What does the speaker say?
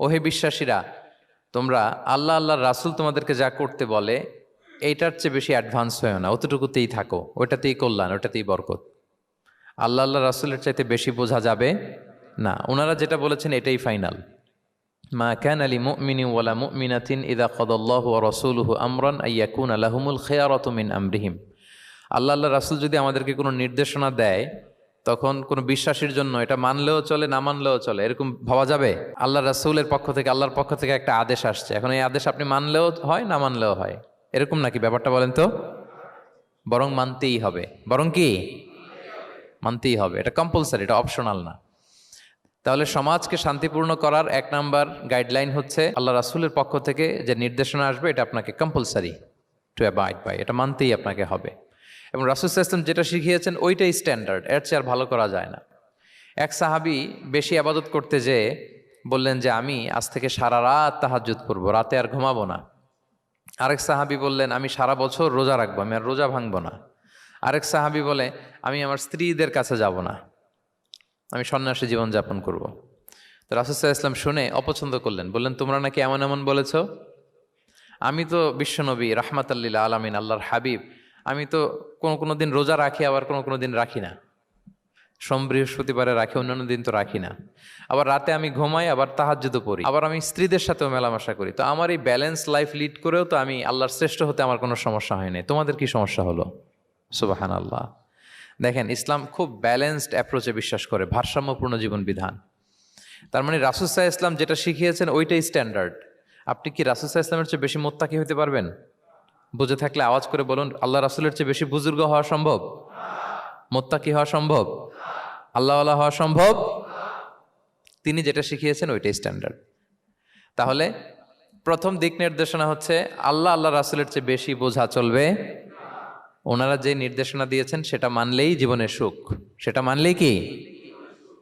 ওহে বিশ্বাসীরা, তোমরা আল্লাহ আল্লাহর রাসূল তোমাদেরকে যা করতে বলে, এইটার চেয়ে বেশি অ্যাডভান্স হয়েও না অতটুকুতেই থাকো, ওটাতেই কল্যাণ, ওটাতেই বরকত। আল্লাহ আল্লাহ রাসূলের চাইতে বেশি বোঝা যাবে না, ওনারা যেটা বলেছেন এটাই ফাইনাল মা ক্যান আলী মুমিনি ওয়ালা মুমিনাতিন ইদা কদল্লাহু রাসূলুহু আমরান আইয়াকুন আলাহুমুল খেয়ারত মিন আমরিহিম। আল্লাহ আল্লাহ রাসূল যদি আমাদেরকে কোনো নির্দেশনা দেয় তখন কোনো বিশ্বাসীর জন্য এটা মানলেও চলে, না মানলেও চলে, এরকম ভাবা যাবে? আল্লাহ রাসূলের পক্ষ থেকে, আল্লাহর পক্ষ থেকে একটা আদেশ আসছে। এখন এই আদেশ আপনি মানলেও হয়, না মানলেও হয়? এরকম নাকি ব্যাপারটা বলেন তো? বরং মানতেই হবে। বরং কি? মানতেই হবে। এটা কম্পালসারি এটা অপশনাল না। তাহলে সমাজকে শান্তিপূর্ণ করার এক নাম্বার গাইডলাইন হচ্ছে আল্লাহ রাসুলের পক্ষ থেকে যে নির্দেশনা আসবে, এটা আপনাকে কম্পালসারি টু অ্যাবাইড বাই এটা মানতেই আপনাকে হবে। এবং রাসুল ইসলাম যেটা শিখিয়েছেন, ওইটাই স্ট্যান্ডার্ড এর চেয়ে আর ভালো করা যায় না। এক সাহাবি বেশি আবাদত করতে যেয়ে বললেন যে, আমি আজ থেকে সারা রাত তাহাজ্জুদ করব রাতে আর ঘুমাবো না। আরেক সাহাবি বললেন, আমি সারা বছর রোজা রাখব, আমি আর রোজা ভাঙবো না। আরেক সাহাবি বলে, আমি আমার স্ত্রীদের কাছে যাব না, আমি সন্ন্যাসী জীবনযাপন করব। তো রাসুসাহ ইসলাম শুনে অপছন্দ করলেন, বললেন, তোমরা নাকি এমন এমন বলেছ? আমি তো বিশ্বনবী রাহমাত আল্লিল আলমিন, আল্লাহর হাবিব আমি তো কোনো কোনো দিন রোজা রাখি, আবার কোনো কোনো দিন রাখি না। সোম বৃহস্পতিবারে রাখি, অন্যান্য দিন তো রাখি না। আবার রাতে আমি ঘুমাই, আবার তাহাজ্জুদও পড়ি। আবার আমি স্ত্রীদের সাথেও মেলামেশা করি। তো আমার এই ব্যালেন্স লাইফ লিড করেও তো আমি আল্লাহর শ্রেষ্ঠ হতে আমার কোনো সমস্যা হয়নি তোমাদের কি সমস্যা হলো? সুবাহান আল্লাহ দেখেন, ইসলাম খুব ব্যালেন্সড অ্যাপ্রোচে বিশ্বাস করে, ভারসাম্যপূর্ণ জীবন বিধান তার মানে রাসুসাহ ইসলাম যেটা শিখিয়েছেন, ওইটাই স্ট্যান্ডার্ড আপনি কি রাসুসাহ ইসলামের চেয়ে বেশি মোত্তাকি হতে পারবেন? বুঝে থাকলে আওয়াজ করে বলুন, আল্লাহ রাসুলের চেয়ে বেশি বুজুর্গ হওয়া সম্ভব? মোত্তাকি হওয়া সম্ভব? আল্লাহওয়ালা হওয়া সম্ভব? তিনি যেটা শিখিয়েছেন ওইটাই স্ট্যান্ডার্ড তাহলে প্রথম দিক নির্দেশনা হচ্ছে, আল্লাহ আল্লাহ রাসুলের চেয়ে বেশি বোঝা চলবে। ওনারা যে নির্দেশনা দিয়েছেন, সেটা মানলেই জীবনের সুখ। সেটা মানলেই কি?